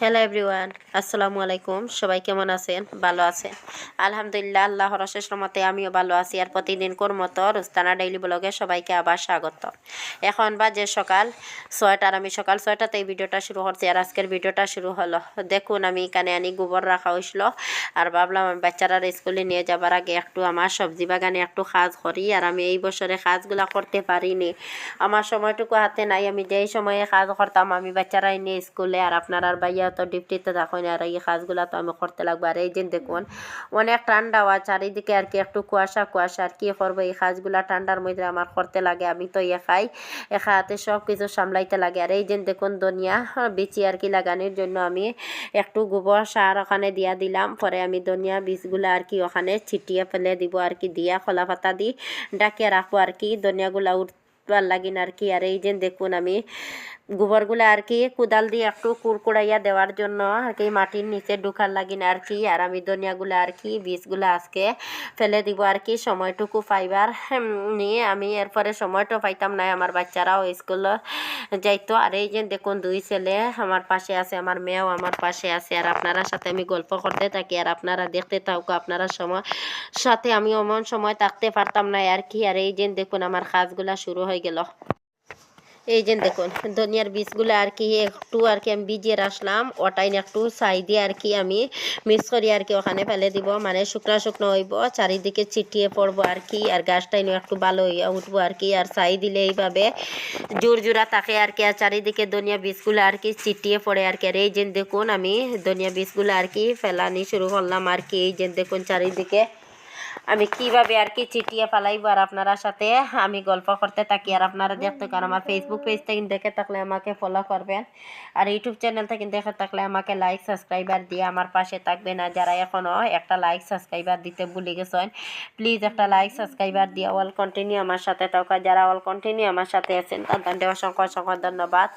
Hello everyone আসসালামু আলাইকুম সবাই কেমন আছেন? ভালো আছেন? আলহামদুলিল্লাহ, আল্লাহর অশেষ রহমতে আমিও ভালো আছি আর প্রতিদিন কোর মতো রুস্তানা ডেইলি ব্লগে সবাইকে আবার স্বাগত। এখন বাজে সকাল ছয়টার আমি সকাল ছয়টাতে এই ভিডিওটা শুরু করছি আর আজকের ভিডিওটা শুরু হলো। দেখুন, আমি এখানে আনি গোবর রাখা হয়েছিল আর ভাবলাম আমি বাচ্চারা স্কুলে নিয়ে যাবার আগে একটু আমার সবজি বাগানে একটু কাজ করি আর আমি এই বছরে কাজগুলা করতে পারিনি। আমার সময়টুকু হাতে নাই, আমি যেই সময়ে কাজ করতাম, আমি বাচ্চারা নিয়ে স্কুলে আর আপনার আর ভাইয়া তো ডিউটিতে থাকেন আর এই কাজগুলা তো আমি করতে লাগবো। আর এই যে দেখুন, অনেক ঠান্ডা আর চারিদিকে আর কি একটু কুয়াশা কুয়াশা, আর কি করব? এই কাজগুলা ঠান্ডার মধ্যে আমার করতে লাগে, আমি তো একাই, একা হাতে সব কিছু সামলাইতে লাগে। আর এই যে দেখুন, ধনিয়া বিচি আর কি লাগানোর জন্য আমি একটু গোবর সার ওখানে দিয়া দিলাম। পরে আমি ধনিয়া বীজগুলো আর কি ওখানে ছিটিয়ে ফেলে দিব, আর কি দিয়া খোলা পাতা দি ডাকিয়ে রাখব, আর কি ধনিয়াগুলা উঠবার লাগিন আর কি। আর এই যে দেখুন, আমি গোবরগুলো আর কি কোদাল দিয়ে একটু কুড়কুড়াইয়া দেওয়ার জন্য আর কি মাটির নিচে ঢুকার লাগিন আর কি। আর আমি ধনিয়াগুলো আর কি, বীজগুলো আজকে ফেলে দিব আর কি, সময়টুকু পাইবার। নিয়ে আমি এরপরে সময়টা পাইতাম না, আমার বাচ্চারাও স্কুল যাইতো। আর এই যে দেখুন, দুই ছেলে আমার পাশে আছে, আমার মেয়েও আমার পাশে আছে। আর আপনারা সাথে আমি গল্প করতে থাকি, আর আপনারা দেখতে থাকো, আপনারা সময়, সাথে আমি অমন সময় থাকতে পারতাম না আর কি। আর এই যে দেখুন, আমার কাজগুলা শুরু হয়ে গেল। এই যে দেখুন, ধনিয়ার বীজগুলো আর কি একটু আর কি আমি ভিজিয়ে রাখলাম, ওটাই একটু ছাই দিয়ে আর কি আমি মিক্স করি আর কি ওখানে ফেলে দিব মানে শুকনো শুকনো হইব, চারিদিকে ছিটিয়ে পড়ব আর কি, আর গাছটাই একটু ভালো হইয়া উঠবো আর কি, আর ছাই দিলে এইভাবে জোর জোড়া থাকে আর কি, আর চারিদিকে ধনিয়া বীজগুলো আর কি ছিটিয়ে পড়ে আর কি, আর এই যে দেখুন আমি ধনিয়া বীজগুলো আর কি ফেলানি শুরু করলাম আর কি, এই যে দেখুন চারিদিকে আমি কীভাবে আর কি চিটিয়ে ফেলাইবো আর আপনারা সাথে আমি গল্প করতে থাকি আর আপনারা দেখতে কারণ আমার ফেসবুক পেজ থেকে দেখে থাকলে আমাকে ফলো করবেন। আর ইউটিউব চ্যানেল থেকে দেখে থাকলে আমাকে লাইক সাবস্ক্রাইবার দিয়ে আমার পাশে থাকবেন। আর যারা এখনও একটা লাইক সাবস্ক্রাইবার দিতে ভুলে গেছেন প্লিজ একটা লাইক সাবস্ক্রাইবার দিয়ে অল কন্টিনিউ আমার সাথে থাকা যারা অল কন্টিনিউ আমার সাথে আছেন তাদের অসংখ্য অসংখ্য ধন্যবাদ।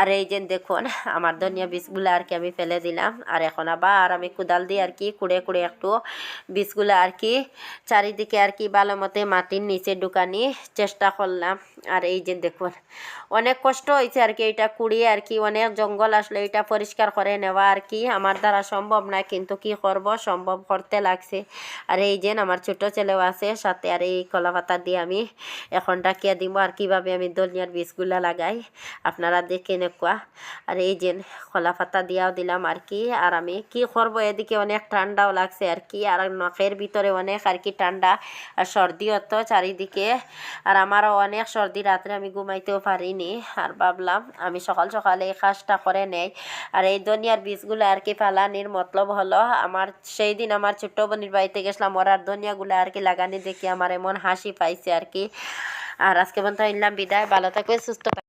আর এই যে দেখুন, আমার ধনিয়া বীজগুলো আর কি আমি ফেলে দিলাম। আর এখন আবার আমি কোদাল দিয়ে আর কি কুড়ে কুড়ে একটু বীজগুলো আর কি চারিদিকে আর কি ভালো মতে মাটির নিচে ঢুকানি চেষ্টা করলাম। আর এই যে দেখুন, অনেক কষ্ট হয়েছে আর কি এটা কুড়িয়ে আর কি, অনেক জঙ্গল আসলে এটা পরিষ্কার করে নেওয়া আর কি। আমার দ্বারা সম্ভব না, কিন্তু কি করব? সম্ভব করতে লাগছে। আর এই যে আমার ছোট ছেলেও আছে, সাথে আর এই কলা পাতা দিয়ে আমি এখন ডাকিয়ে দিব আর কীভাবে আমি দলিয়ার বীজগুলা লাগাই, আপনারা দেখে নেকুয়া। আর এই যে কলা পাতা দিয়াও দিলাম আর কি। আর আমি কি করব? এদিকে অনেক ঠান্ডাও লাগছে আর কি, আর নখের ভিতরে অনেক আর কি ঠান্ডা আর সর্দিও তো চারিদিকে। আর আমারও অনেক সর্দি, রাত্রে আমি ঘুমাইতেও পারিনি। আর ভাবলাম, আমি সকাল সকালে এই কাজটা করে নেই। আর এই ধনিয়ার বীজগুলো আর কি ফালানির মতলব হলো। আমার সেই দিন আমার ছোট্ট বোনের বাড়িতে গেছিলাম, ওর আর ধনিয়াগুলো আর কি লাগানি দেখি আমার এমন হাসি পাইছে আর কি। আর আজকে বন্ধু ইনলাম, বিদায়, ভালো থাকবে সুস্থ